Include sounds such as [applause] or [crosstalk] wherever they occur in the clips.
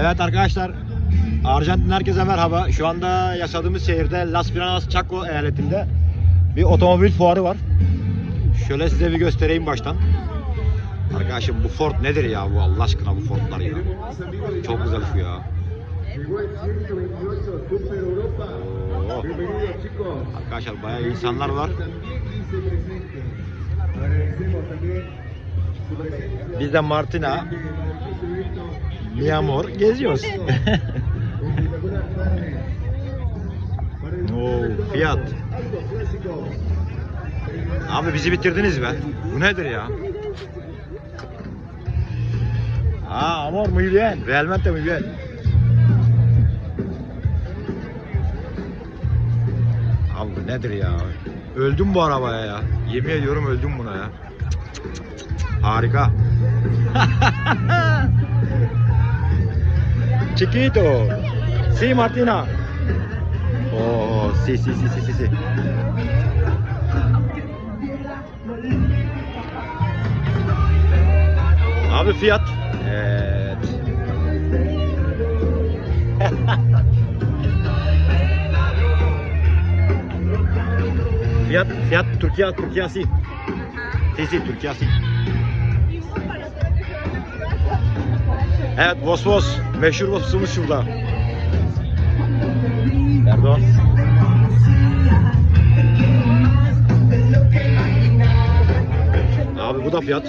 Evet arkadaşlar, Arjantin herkese merhaba. Şu anda yaşadığımız şehirde Las Piranhas Chaco eyaletinde bir otomobil fuarı var. Şöyle size bir göstereyim baştan. Arkadaşım bu Ford nedir ya bu Allah aşkına bu Ford'lar ya. Çok güzel şu ya. Oo. Arkadaşlar bayağı insanlar var. Biz de Martina, mi amor geziyoruz. [laughs] Oo, fiyat. Abi bizi bitirdiniz be. Bu nedir ya? Aa, amor muy bien. Realmente muy bien. Abi nedir ya? Öldüm bu arabaya ya. Yemin ediyorum öldüm buna ya. Harika. [laughs] Chiquito. Sí, Martina. Oh, sí, sí, sí, sí, sí, sí. Abi fiyat. Evet. fiyat, fiyat Türkiye, Türkiye sí. Sí, Evet, Vos Vos. Meşhur Vos'umuz şurada. Pardon. Abi bu da fiyat.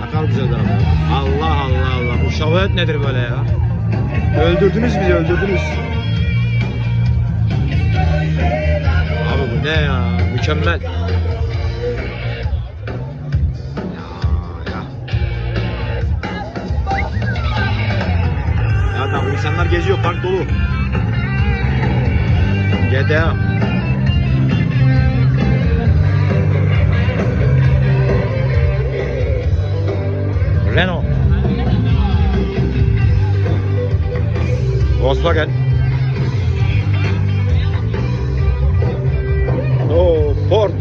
Ne kadar güzel araba. Allah Allah Allah. Bu şavalet nedir böyle ya? Öldürdünüz bizi öldürdünüz. Abi bu ne ya? Mükemmel. İnsanlar geziyor park dolu. GTA. Renault. Volkswagen. Oo, Ford.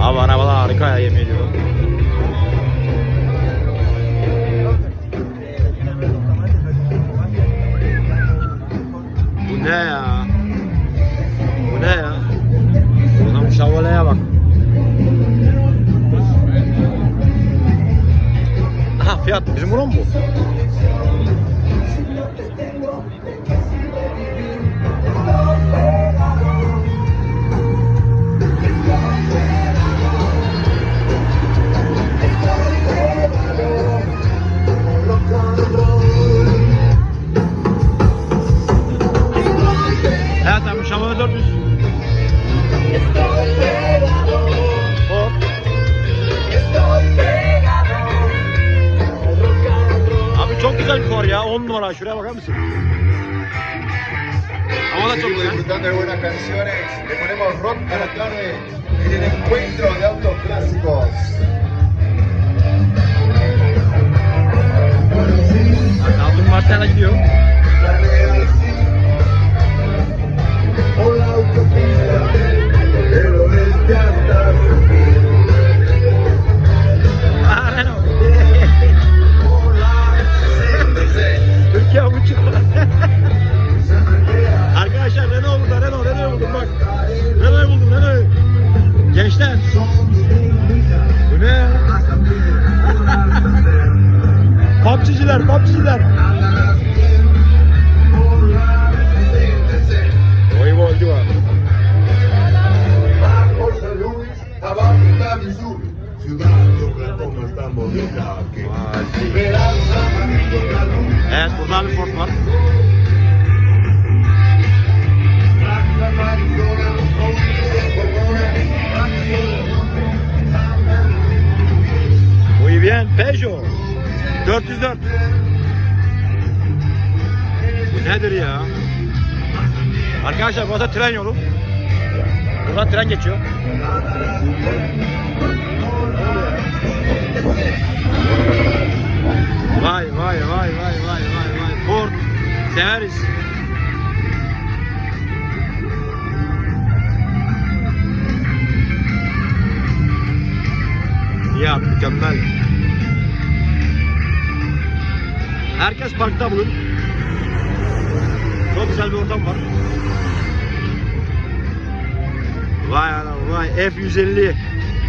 Abi arabalar harika ya yemin ediyorum. Ne ya? Bu ne ya? Adam Chevrolet'e bak. Aha fiyat bizim mu bu? Fuar ya. 10 numara. Şuraya bakar mısın? Güzel. disfrutando de buenas canciones. Le ponemos rock a la tarde en el encuentro de autos clásicos. Martel'e gidiyor. Esperanza, amarillo, la luz. Evet burada bir Ford var. 404. Bu nedir ya? Arkadaşlar burası tren yolu. Buradan tren geçiyor. Vay vay vay vay vay vay vay. Ford. Severiz. Herkes parkta bugün. Çok güzel bir ortam var. Vay anam vay F150.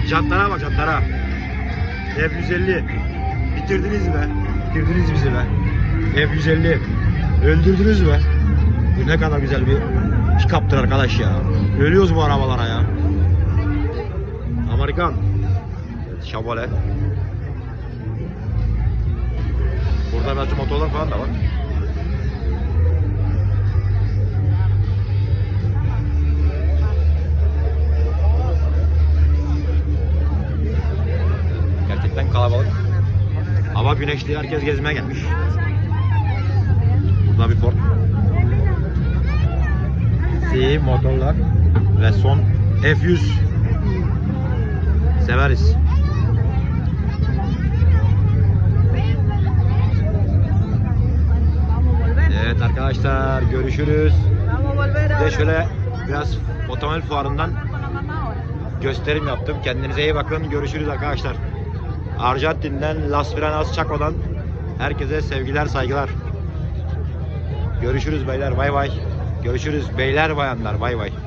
Jantlara bak jantlara. F150. Bitirdiniz be. Bitirdiniz bizi be. F150. Öldürdünüz be. Bu ne kadar güzel bir pick-up'tır arkadaş ya. Ölüyoruz bu arabalara ya. Amerikan. Evet, Burada belki motorlar falan da var. Gerçekten kalabalık. Hava güneşli, herkes gezmeye gelmiş. Burada bir port. Si motorlar ve son F100 severiz. Arkadaşlar görüşürüz. De şöyle biraz otomobil fuarından gösterim yaptım. Kendinize iyi bakın. Görüşürüz arkadaşlar. Arjantin'den Las Vegas Chaco'dan herkese sevgiler saygılar. Görüşürüz beyler bay bay. Görüşürüz beyler bayanlar bay bay.